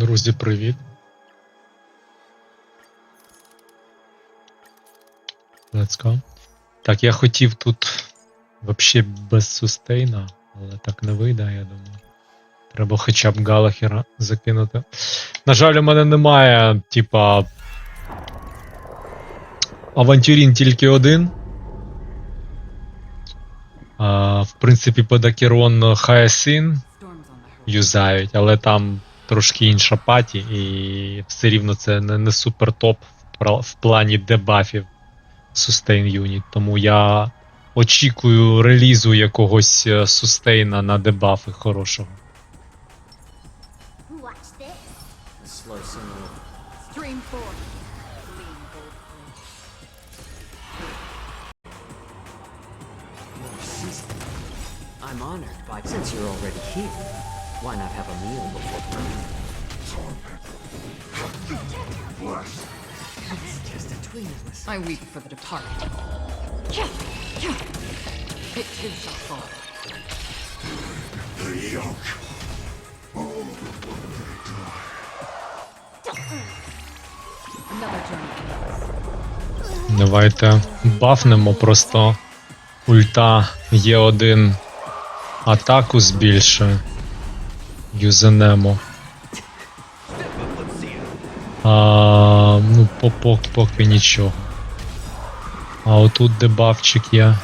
Друзі, привіт. Let's go. Так, я хотів тут вообще без сустейна, але так не вийде, я думаю. Треба хоча б Галахера закинути. На жаль, у мене немає, типа. Авантюрін тільки один. А, в принципі, Подакерон Хаясин юзають, але там трошки інша паті, і все рівно це не, не супер топ в, в плані дебафів Sustain Unit. Тому я очікую релізу якогось сустейна на дебафи хорошого. I'm honored by since you're already here. Why not have a meal before It's just a twin of us. I weep for the departed. It too shall fall. Another journey. Давайте бафнемо просто ульта Є1 атаку збільшує. Юзенемо. А, ну, по, по, поки нічого. А отут дебафчик я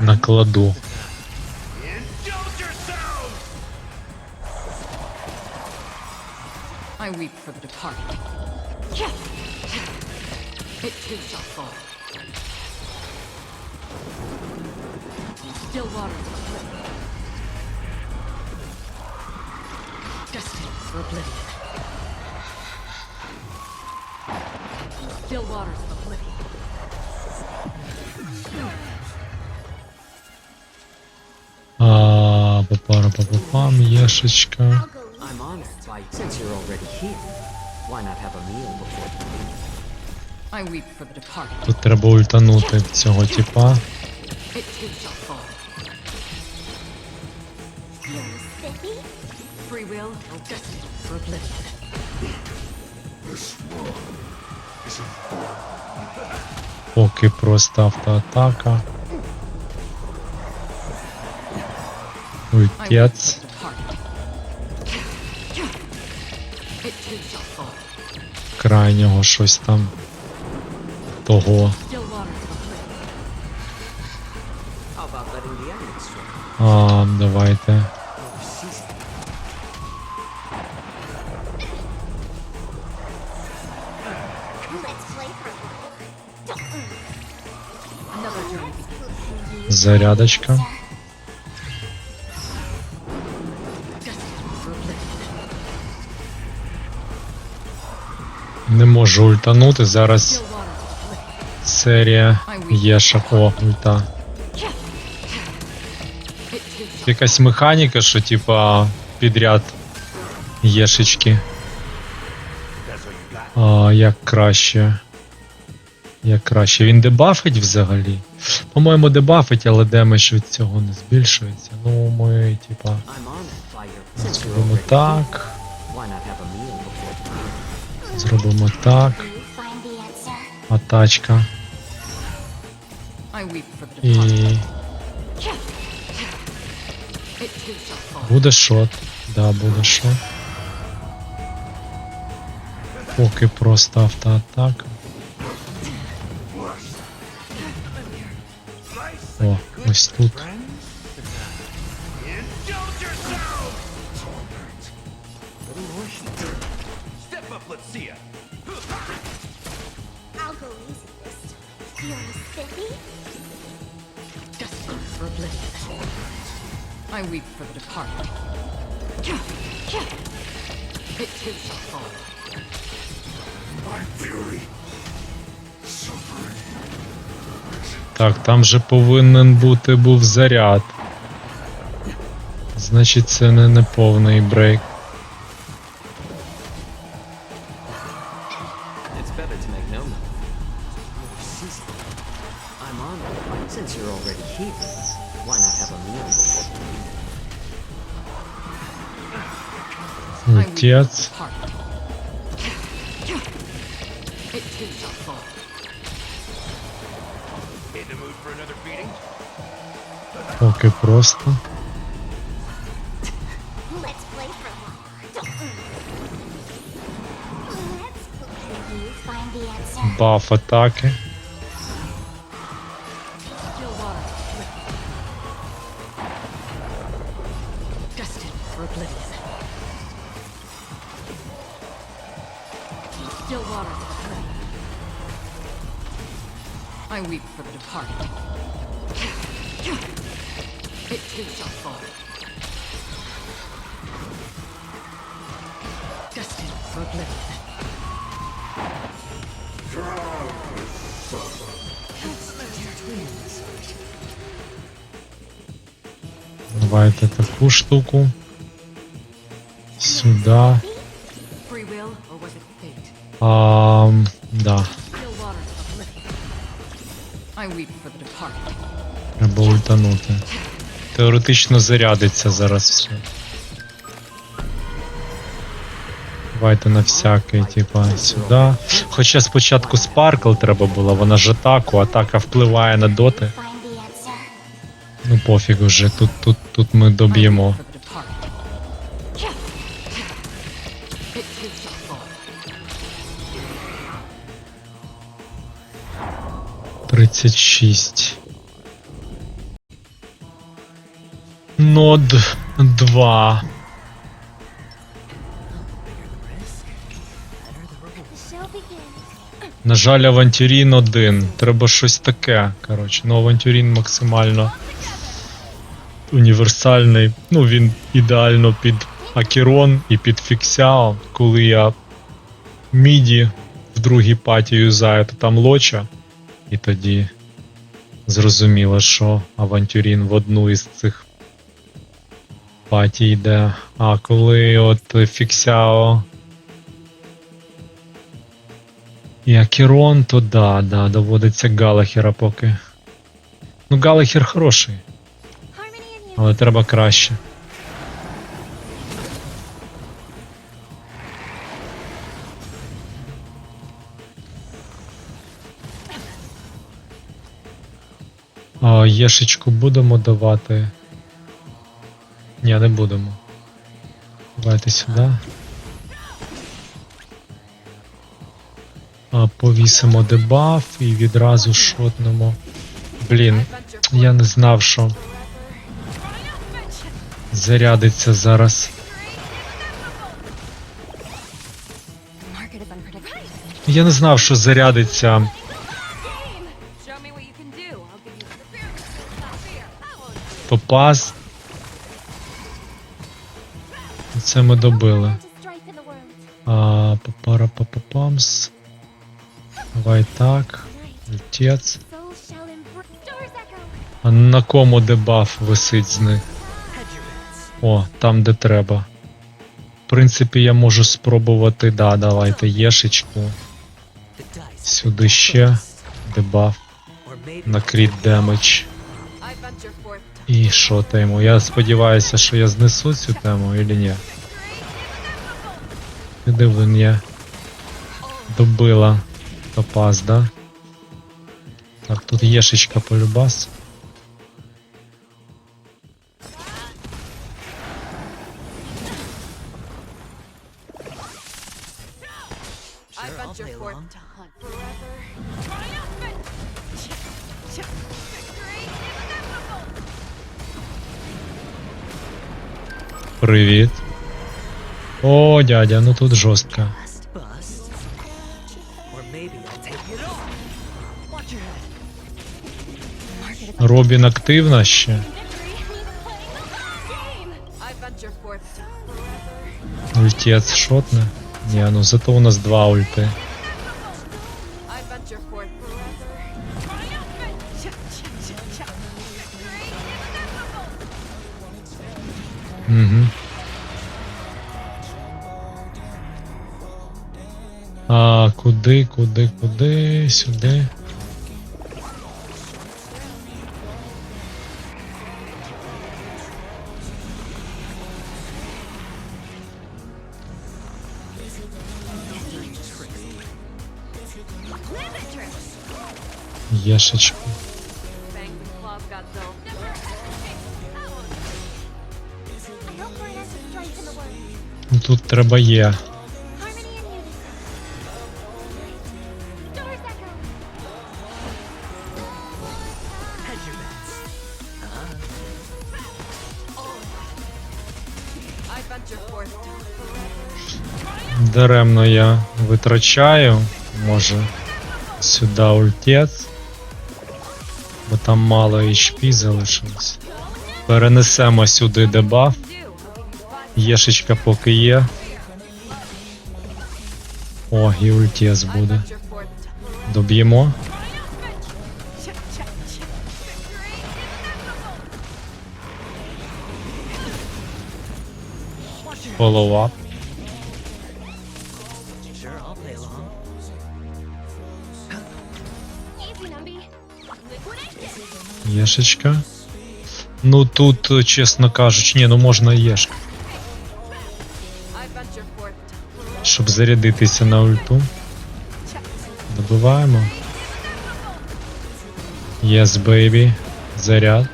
накладу. I. Still waters for oblivion. Still waters of oblivion. А, папара папапам, easy. I'm honored by since you're already here. Why not have a meal before you leave? I weep for the departed. Тут треба ультанути цього типа. It too shall fall. Feeling spiffy? Free will or destined for oblivion. Поки просто автоатака. I weep for Ультец. the departed. It too shall fall. Крайнього щось там. Того. Still waters Зарядочка. Не можу ультанути. Зараз серія Єша. О, ульта. Якась механіка, що типа підряд єшечки. А, як краще. Як краще. Він дебафить взагалі? По-моєму, дебафить, але демедж від цього не збільшується. Ну, ми, типа, зробимо так. Зробимо так. Атачка. І буде шот. Да, буде шот. Поки просто автоатака. О, ось тут. Step up, let's see ya. I'll go easy this time. Feeling spiffy? Destined for oblivion. I weep for the departed. It too shall fall. Так, там же повинен бути був заряд. Значить, це не неповний брейк. It's too shall fall. In the mood for another beating? Поки просто. Let's play I weep for the departed. It too shall fall. Destined for oblivion. Давайте таку штуку. Сюди. Free Треба ультанути. Теоретично зарядиться зараз все. Давайте на всякий, типа, сюди. Хоча спочатку спаркл треба було, вона ж атаку, атака впливає на доти. Ну пофіг вже, тут, тут, тут ми доб'ємо. 36. Нод 2. The show begins. На жаль, авантюрін 1. Треба щось таке. Коротше, ну авантюрін максимально універсальний. Ну, він ідеально під Акерон і під Фіксяо. Коли я міді в другій паті юзаю, то там лоча. І тоді зрозуміло, що авантюрін в одну із цих паті йде. А коли от Фіксяо і Акерон, то да, да, доводиться Галахера поки. Ну, Галахер хороший, але треба краще. Єшечку будемо давати. Ні, не будемо. Давайте сюди. А, повісимо дебаф і відразу шотнемо. Блін, я не знав, що зарядиться зараз. Я не знав, що зарядиться fear. Це ми добили. А, папара папапамс. Давай так. Echo. А на кому дебаф висить з них? О, там де треба. В принципі, я можу спробувати, да, давайте єшечку. Сюди ще дебаф на кріт демедж. І що тему? Я сподіваюся, що я знесу цю тему или ні. Куди він є? Добила топаз, да? Так, тут єшечка полюбас. Привіт. О, дядя, ну тут жорстко. Робін активна ще. Ультець шотне. Ні, ну зато у нас два ульти. Угу. А, куди, куди, куди? Сюди. Limit Тут треба є. Даремно я витрачаю. Може сюди ультець. Бо там мало HP залишилось. Перенесемо сюди дебаф. Єшечка поки є. О, і ультес I буде. venture forth to Доб'ємо. check, check, check. Follow up. Sure, I'll play along. Easy, Numby. Liquidate it. Єшечка. Ну тут, чесно кажучи, ні, ну можна єшка. Щоб зарядитися на ульту. Добиваємо. Yes, baby. Заряд.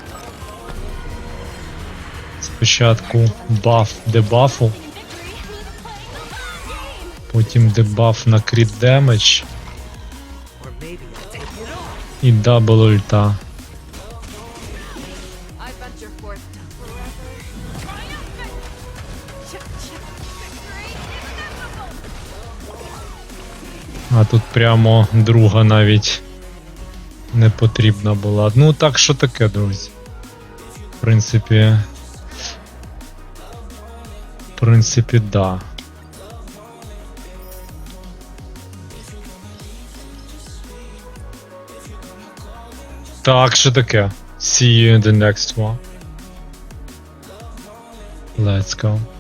Спочатку баф дебафу. Потім дебаф на кріт демедж і дабл ульта. Тут прямо друга навіть не потрібна була. Ну так що таке, друзі. В принципі. В принципі, да. Так, що таке? See you in the next one. Let's go.